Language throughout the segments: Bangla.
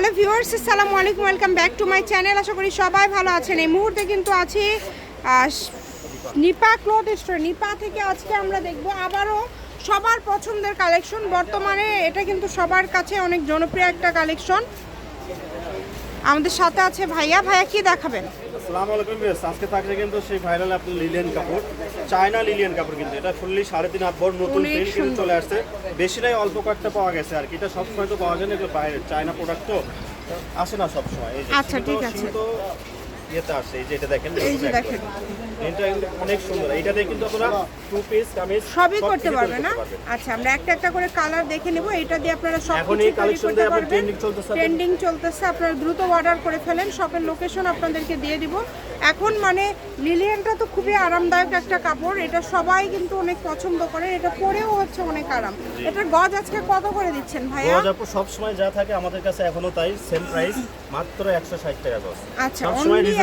হ্যালো ভিউয়ার্স, আসসালামু আলাইকুম, welcome back to my channel. আশা করি সবাই ভালো আছেন। এই মুহূর্তে কিন্তু আছি নিপা ক্লথ স্টোর। নিপা থেকে আজকে আমরা দেখব আবারও সবার পছন্দের কালেকশন। বর্তমানে এটা কিন্তু সবার কাছে অনেক জনপ্রিয় একটা কালেকশন। আমাদের সাথে আছে ভাইয়া। ভাইয়া কি দেখাবেন? আসসালামু আলাইকুম বেশ আজকে থাকছে কিন্তু সেই ভাইরাল আপনি লিলিয়ান কাপড় চায়না লিলিয়ান কাপড় কিন্তু। এটা ফুললি সাড়ে তিন হাত নতুন প্রিন্ট কিন্তু চলে আসছে। বেশিটাই অল্প কয়েকটা পাওয়া গেছে আর কি। এটা সবসময় তো পাওয়া যায় না এগুলো বাইরে চায়না প্রোডাক্ট তো। আসে না সবসময়। আচ্ছা, ঠিক আছে। ইয়েতে আসছে এই যে এটা দেখেন এই যে দেখেন এটা অনেক সুন্দর। এইটাতে কিন্তু আপনারা টু পিস কামিজ সবই করতে কিছু না? আচ্ছা আমরা একটা একটা করে কালার দেখে নেব। এটা দিয়ে আপনারা সব এখন এই collection দিয়ে আপনার পারবেন। চলতেছে। ট্রেন্ডিং চলতেছে। আপনারা দ্রুত অর্ডার করে ফেলেন। শপের লোকেশন আপনাদেরকে দিয়ে দিব। এখন মানে লিলিয়ানটা তো খুবই আরামদায়ক একটা কাপড়। এটা সবাই কিন্তু অনেক পছন্দ করে। এটা পরেও হচ্ছে অনেক আরাম। এটার গজ আজকে কত করে দিচ্ছেন ভাইয়া? গজ আপু সবসময় যা থাকে আমাদের কাছে এখনও তাই সেম প্রাইস মাত্র একশো ষাট টাকা গজ। আচ্ছা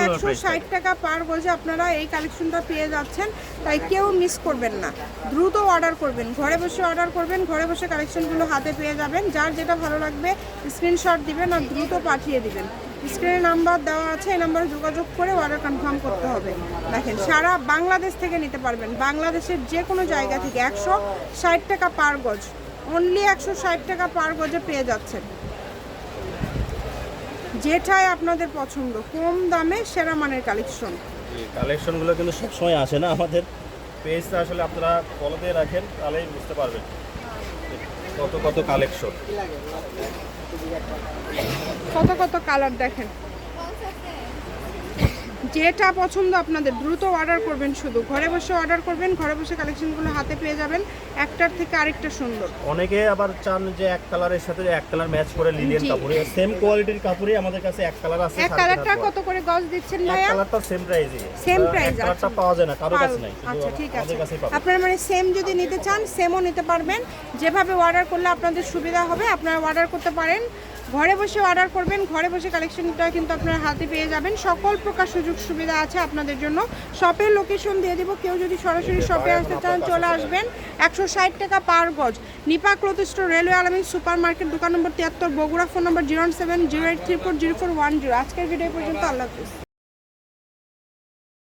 একশো ষাট টাকা পার গজে আপনারা এই কালেকশনটা পেয়ে যাচ্ছেন তাই কেউ মিস করবেন না। দ্রুত অর্ডার করবেন ঘরে বসে অর্ডার করবেন ঘরে বসে কালেকশনগুলো হাতে পেয়ে যাবেন যার যেটা ভালো লাগবে স্ক্রিনশট দিবেন আর দ্রুত পাঠিয়ে দিবেন। স্ক্রিনে নাম্বার দেওয়া আছে এই নাম্বারে যোগাযোগ করে অর্ডার কনফার্ম করতে হবে। দেখেন সারা বাংলাদেশ থেকে নিতে পারবেন বাংলাদেশের যে কোনো জায়গা থেকে একশো ষাট টাকা পার গজ অনলি একশো ষাট টাকা পার গজে পেয়ে যাচ্ছেন। যেটাই আপনাদের পছন্দ কম দামে সেরা মানের কালেকশন কালেকশনগুলো কিন্তু সবসময় আসে না আমাদের। পেজটা আসলে আপনারা ফলো দিয়ে রাখেন তাহলেই বুঝতে পারবেন কত কত কালেকশন কত কত কালার দেখেন। যেটা পছন্দ আপনাদের দ্রুত অর্ডার করবেন শুধু। ঘরে বসে অর্ডার করবেন ঘরে বসে কালেকশনগুলো হাতে পেয়ে যাবেন একটার থেকে আরেকটা সুন্দর। অনেকে আবার চান যে এক কালারের সাথে এক কালার ম্যাচ করে জি। কাপড়ে সেম কোয়ালিটির কাপড়ই আমাদের কাছে এক কালার আছে এক কালারটা কত করে গজ দিচ্ছেন এক ভাইয়া? কালারটা সেম Same price, এক কালারটা আচ্ছা। পাওয়া যায় না কারও কাছে নাই আচ্ছা ঠিক আছে। আপনারা মানে সেম যদি নিতে চান সেমও নিতে পারবেন। যেভাবে অর্ডার করলে আপনাদের সুবিধা হবে আপনারা অর্ডার করতে পারেন। ঘরে বসে অর্ডার করবেন ঘরে বসে কালেকশনটা কিন্তু আপনার হাতে পেয়ে যাবেন। সকল প্রকার সুযোগ সুবিধা আছে আপনাদের জন্য। শপের লোকেশন দিয়ে দিব। কেউ যদি সরাসরি শপে আসতে চান চলে আসবেন। একশো ষাট টাকা পার গজ। Nipa cloth store railway Alamin super market দোকান নম্বর তিয়াত্তর Bogura phone number zero seven zero eight three four zero four one zero আজকের ভিডিও পর্যন্ত আল্লাহ হাফিজ।